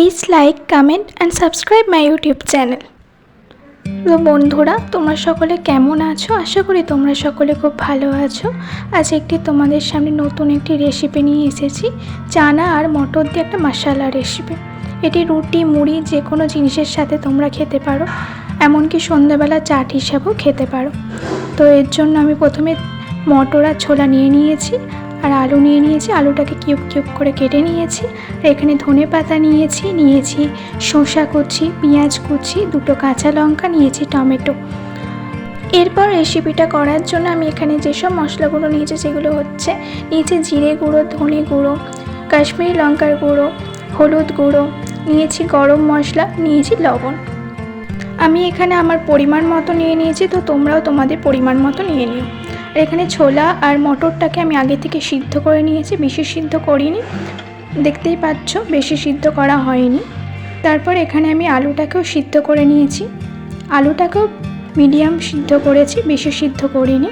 Please like comment and subscribe my YouTube channel তো বন্ধুরা, তোমরা সকলে কেমন আছো? আশা করি তোমরা সকলে খুব ভালো আছো। আজ একটি তোমাদের সামনে নতুন একটি রেসিপি নিয়ে এসেছি। চানা আর মটর দিয়ে একটা মশালা রেসিপি এটি রুটি, মুড়ি যে কোনো জিনিসের সাথে তোমরা খেতে পারো। এমনকি সন্ধ্যাবেলা চাট হিসাবেও খেতে পারো। তো এর জন্য আমি প্রথমে মটর আর ছোলা নিয়ে নিয়েছি। আর আলু নিয়ে নিয়েছি, আলুটাকে কিউব কিউব করে কেটে নিয়েছি। আর এখানে ধনে পাতা নিয়েছি নিয়েছি শসা কুচি, পেঁয়াজ কুচি, দুটো কাঁচা লঙ্কা, নিয়েছি টমেটো। এরপর রেসিপিটা করার জন্য আমি এখানে যেসব মশলাগুলো নিয়েছি সেগুলো হচ্ছে, নিয়েছি জিরে গুঁড়ো, ধনে গুঁড়ো, কাশ্মীরি লঙ্কার গুঁড়ো, হলুদ গুঁড়ো, নিয়েছি গরম মশলা, নিয়েছি লবণ। আমি এখানে আমার পরিমাণ মতো নিয়ে নিয়েছি, তো তোমরাও তোমাদের পরিমাণ মতো নিয়ে নিও। আর এখানে ছোলা আর মটরটাকে আমি আগে থেকে সিদ্ধ করে নিয়েছি, বেশি সিদ্ধ করিনি। দেখতেই পাচ্ছ, বেশি সিদ্ধ করা হয়নি। তারপর এখানে আমি আলুটাকেও সিদ্ধ করে নিয়েছি। আলুটাকেও মিডিয়াম সিদ্ধ করেছি, বেশি সিদ্ধ করিনি।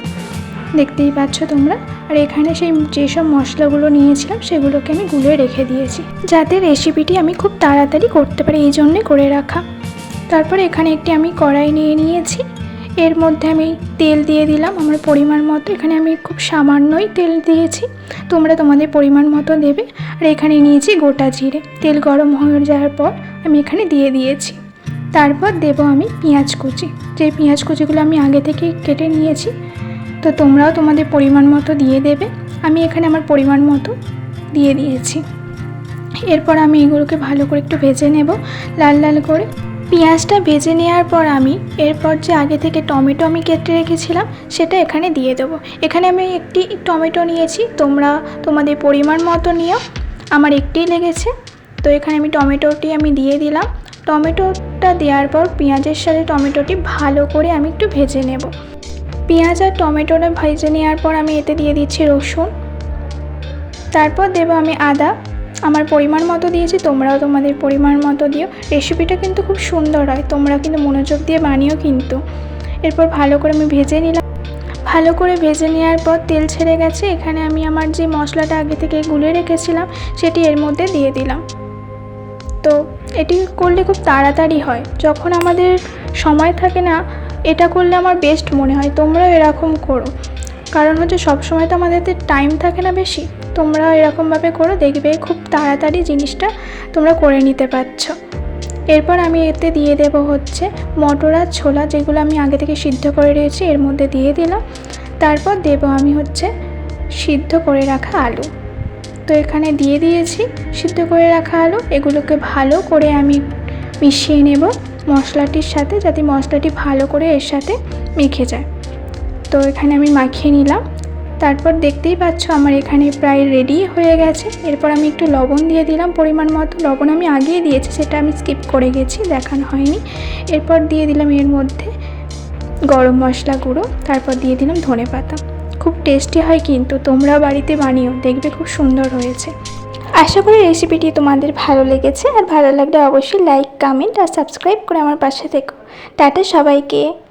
দেখতেই পাচ্ছ তোমরা। আর এখানে সেই যেসব মশলাগুলো নিয়েছিলাম, সেগুলোকে আমি গুলে রেখে দিয়েছি। যাতে রেসিপিটি আমি খুব তাড়াতাড়ি করতে পারি, এই জন্যে করে রাখা। তারপর এখানে একটি আমি কড়াই নিয়ে নিয়েছি। এর মধ্যে আমি তেল দিয়ে দিলাম, আমার পরিমাণ মতো। এখানে আমি খুব সামান্যই তেল দিয়েছি। তোমরা তোমাদের পরিমাণ মতো দেবে। আর এখানে নিয়েছি গোটা জিরে। তেল গরম হয়ে যাওয়ার পর আমি এখানে দিয়ে দিয়েছি। তারপর দেব আমি পেঁয়াজ কুচি। যে পেঁয়াজ কুচিগুলো আমি আগে থেকে কেটে নিয়েছি, তো তোমরাও তোমাদের পরিমাণ মতো দিয়ে দেবে। আমি এখানে আমার পরিমাণ মতো দিয়ে দিয়েছি। এরপর আমি এগুলোকে ভালো করে একটু ভেজে নেব, লাল লাল করে। পেঁয়াজটা ভেজে নেওয়ার পর আমি, এরপর যে আগে থেকে টমেটো আমি কেটে রেখেছিলাম, সেটা এখানে দিয়ে দেবো। এখানে আমি একটি টমেটো নিয়েছি, তোমরা তোমাদের পরিমাণ মতো নিও। আমার একটিই লেগেছে। তো এখানে আমি টমেটোটি আমি দিয়ে দিলাম। টমেটোটা দেওয়ার পর পেঁয়াজের সাথে টমেটোটি ভালো করে আমি একটু ভেজে নেব। পেঁয়াজ আর টমেটোটা ভেজে নেওয়ার পর আমি এতে দিয়ে দিচ্ছি রসুন। তারপর দেবো আমি আদা। আমার পরিমাণ মতো দিয়েছি, তোমরাও তোমাদের পরিমাণ মতো দিও। রেসিপিটা কিন্তু খুব সুন্দর হয়, তোমরা কিন্তু মনোযোগ দিয়ে বানিও কিন্তু। এরপর ভালো করে আমি ভেজে নিলাম। ভালো করে ভেজে নেওয়ার পর তেল ছেড়ে গেছে, এখানে আমি আমার যে মশলাটা আগে থেকে গুলে রেখেছিলাম, সেটি এর মধ্যে দিয়ে দিলাম। তো এটি করলে খুব তাড়াতাড়ি হয়। যখন আমাদের সময় থাকে না, এটা করলে আমার বেস্ট মনে হয়, তোমরাও এরকম করো। কারণ হচ্ছে সব সময় তো আমাদের টাইম থাকে না বেশি। তোমরা এরকমভাবে করো দেখবে, খুব তাড়াতাড়ি জিনিসটা তোমরা করে নিতে পারছ। এরপর আমি এতে দিয়ে দেব হচ্ছে মটর আর ছোলা, যেগুলো আমি আগে থেকে সিদ্ধ করে রয়েছি এর মধ্যে দিয়ে দিলাম। তারপর দেব আমি হচ্ছে সিদ্ধ করে রাখা আলু। তো এখানে দিয়ে দিয়েছি সিদ্ধ করে রাখা আলু। এগুলোকে ভালো করে আমি মিশিয়ে নেব মশলাটির সাথে, যাতে মশলাটি ভালো করে এর সাথে মেখে যায়। তো এখানে আমি মাখিয়ে নিলাম। তারপর দেখতেই পাচ্ছ আমার এখানে প্রায় রেডি হয়ে গেছে। এরপর আমি একটু লবণ দিয়ে দিলাম। পরিমাণ মতো লবণ আমি আগিয়ে দিয়েছি, সেটা আমি স্কিপ করে গেছি, দেখানো হয়নি। এরপর দিয়ে দিলাম এর মধ্যে গরম মশলা গুঁড়ো, তারপর দিয়ে দিলাম ধনে পাতা। খুব টেস্টি হয় কিন্তু, তোমরা বাড়িতে বানিও, দেখবে খুব সুন্দর হয়েছে। আশা করি রেসিপিটি তোমাদের ভালো লেগেছে। আর ভালো লাগলে অবশ্যই লাইক কমেন্ট আর সাবস্ক্রাইব করে আমার পাশে থেকো। টাটা সবাইকে।